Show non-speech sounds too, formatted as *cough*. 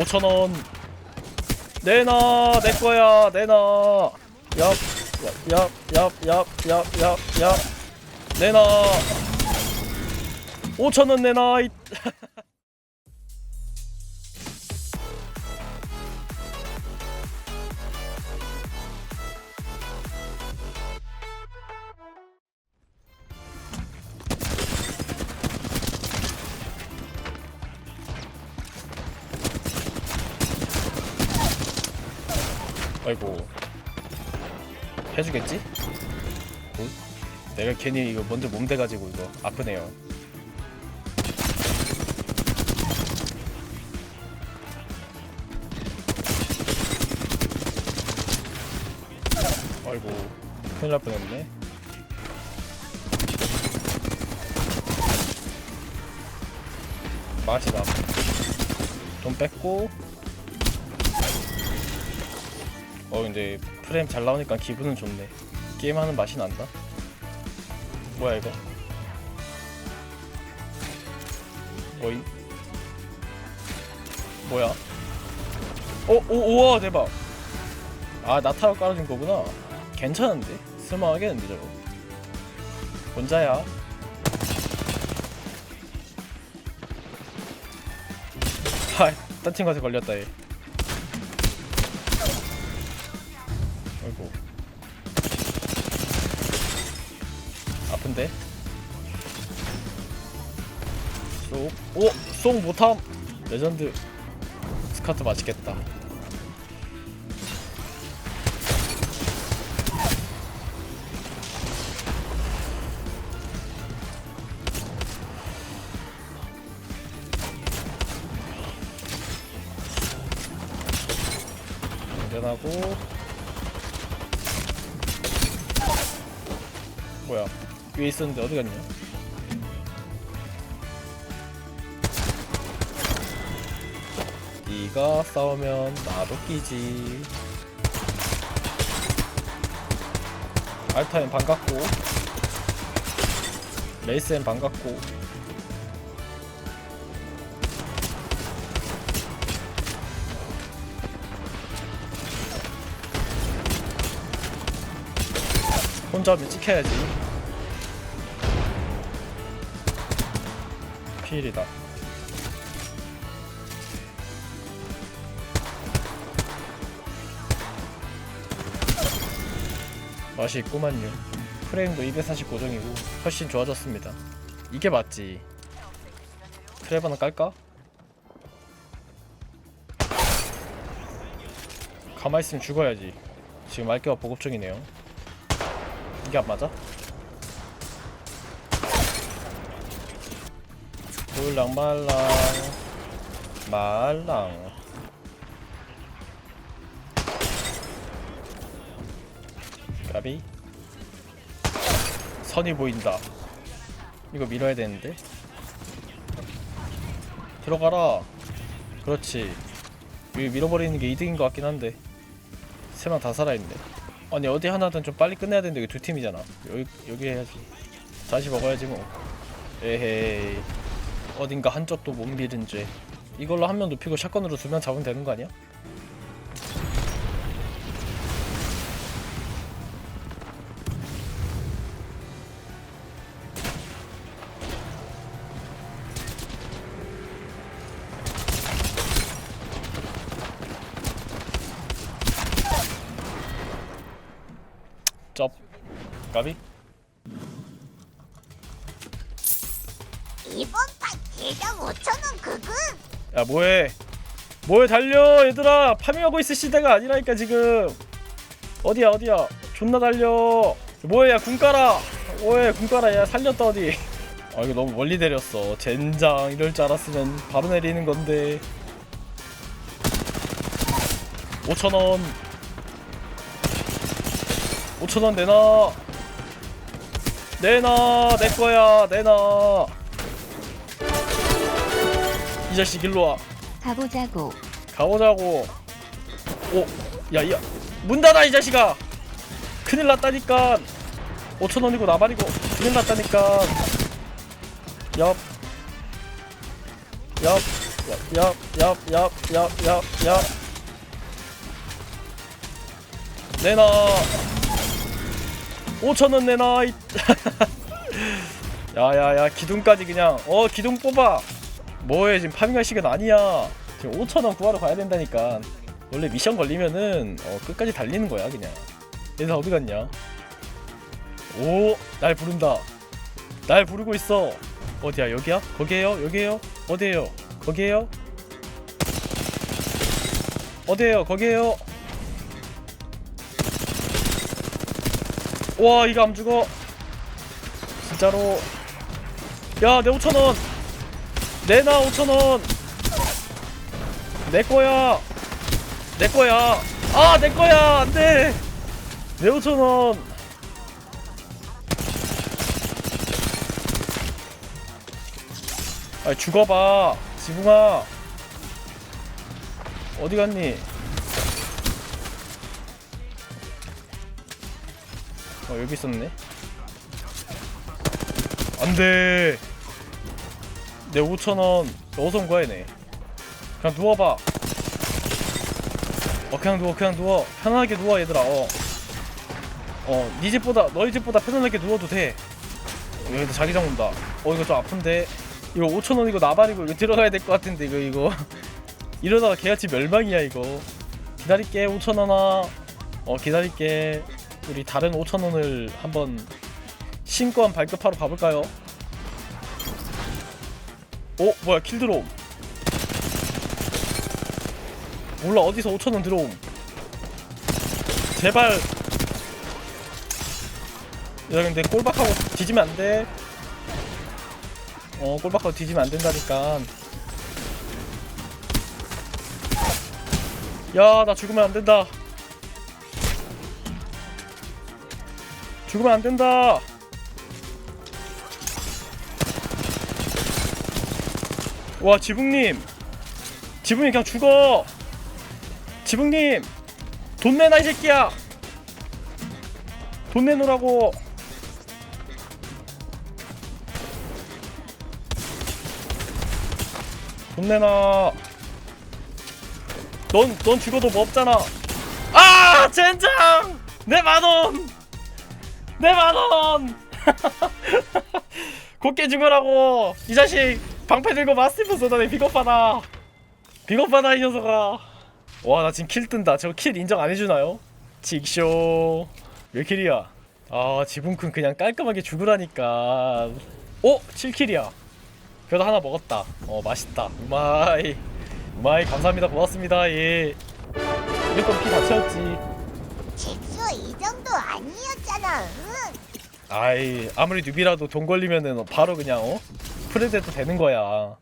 5천원. 내놔 내꺼야 내놔. 얍얍얍얍얍얍얍 내놔. 5천원 내놔 *laughs* 아이고. 해주겠지? 뭘? 내가 괜히 이거 먼저 몸 대가지고 이거 아프네요. 아이고 큰일 날 뻔했네. 맛이 나좀 뺐고 어 근데 프레임 잘 나오니까 기분은 좋네. 게임하는 맛이 난다. 뭐야 이거? 뭐이? 뭐야? 어? 오, 우와 대박. 아 나타가 깔아준 거구나. 괜찮은데? 쓸만하겠는데 저거? 혼자야. 하딴 친구한테 걸렸다 얘 아픈데? 쏙 오! 쏙 못함! 레전드 스카트 맛있겠다 운전하고 뭐야 위에 있었는데 어디 갔냐? 네가 싸우면 나도 끼지. 알타엔 반갑고 레이스엔 반갑고. 혼자 하면 찍혀야지 피일이다. 맛이 있구만요. 프레임도 240 고정이고 훨씬 좋아졌습니다. 이게 맞지. 하나 깔까? 가만히 있으면 죽어야지. 지금 알게가 보급 중이네요. 이게 안 맞아? 물랑 말랑. 말랑. 까비. 선이 보인다. 이거 밀어야 되는데? 들어가라. 그렇지. 여기 밀어버리는 게 이득인 것 같긴 한데. 세 명 다 살아있네. 아니 어디 하나든 좀 빨리 끝내야 되는데 이거 두 팀이잖아. 여기 여기 해야지. 다시 먹어야지 뭐. 에헤이 어딘가 한쪽도 못 밀은 죄 이걸로 한 명 눕히고 샷건으로 두 명 잡으면 되는 거 아니야? 쩝 까비? 이번 판 대장 5천원 그금 야 뭐해? 뭐해 달려 얘들아. 파밍하고 있을 시대가 아니라니까 지금. 어디야 어디야? 존나 달려. 뭐해 야군 깔아. 뭐해 군 깔아. 야 살렸다 어디. 아 이거 너무 멀리 내렸어. 젠장 이럴 줄 알았으면 바로 내리는 건데. 5천원. 5천원 내놔. 내놔 내 거야 내놔 이 자식 일로 와 가보자고. 가보자고. 오, 야, 야, 문 닫아 이 자식아. 큰일 났다니까. 5천 원이고 나발이고 큰일 났다니까. 엽, 엽. 얍얍얍얍얍얍얍 내놔 5천 원 내놔 *laughs* 이- 야야야 기둥까지 그냥 어 기둥 뽑아 뭐해 지금 파밍할 시간 아니야. 지금 5천원 구하러 가야 된다니까. 원래 미션 걸리면은 어, 끝까지 달리는 거야 그냥. 얘들 어디 갔냐? 오 날 부른다. 날 부르고 있어. 어디야? 여기야? 거기에요? 여기에요? 어디에요? 거기에요? 어디에요? 거기에요? 와 이거 안 죽어. 진짜로. 야내 5천원 내놔 5천원. 내 거야. 내 거야. 아 내 거야. 안돼. 내 5천원. 아 죽어봐. 지붕아. 어디 갔니? 어 여기 있었네. 안돼 내 5천원 어디서 온 거야 얘네 그냥 누워봐 어 그냥 누워 그냥 누워 편하게 누워 얘들아 어. 어, 네 집보다 너희 집보다 편안하게 누워도 돼. 어, 여기도 자기장 온다. 어 이거 좀 아픈데. 이거 5천 원 이거 나발이고 이거 들어가야 될 것 같은데 이거 이거. *laughs* 이러다가 개같이 멸망이야 이거. 기다릴게 5천 원아. 어 기다릴게. 우리 다른 5천 원을 한번 신권 발급하러 가볼까요? 어 뭐야 킬 들어옴. 몰라 어디서 5천 원 들어옴. 제발 야 근데 꼴박하고 뒤지면 안 돼. 어 꼴박하고 뒤지면 안 된다니까. 야 나 죽으면 안 된다. 죽으면 안 된다. 와 지붕님, 지붕님 그냥 죽어. 지붕님, 돈 내놔 이 새끼야. 돈 내놓으라고. 돈 내놔. 넌, 넌 죽어도 뭐 없잖아. 아! 젠장! 내 만원! 내 만원! *laughs* 곱게 죽으라고! 이 자식! 방패 들고 마스티프 쏘다니 비겁하다! 비겁하다, 이 녀석아! 와, 나 지금 킬 뜬다. 저킬 인정 안 해주나요? 직쇼. 몇 킬이야? 아, 지붕큰 그냥 깔끔하게 죽으라니까. 오! 7킬이야. 그래도 하나 먹었다. 어 맛있다. 우마이. 우마이 감사합니다. 고맙습니다. 예. 무조건 피다 채웠지. 직수 이 정도 아니었잖아. 응? 아이 아무리 뉴비라도 돈 걸리면은 바로 그냥 어 프레데도 되는 거야.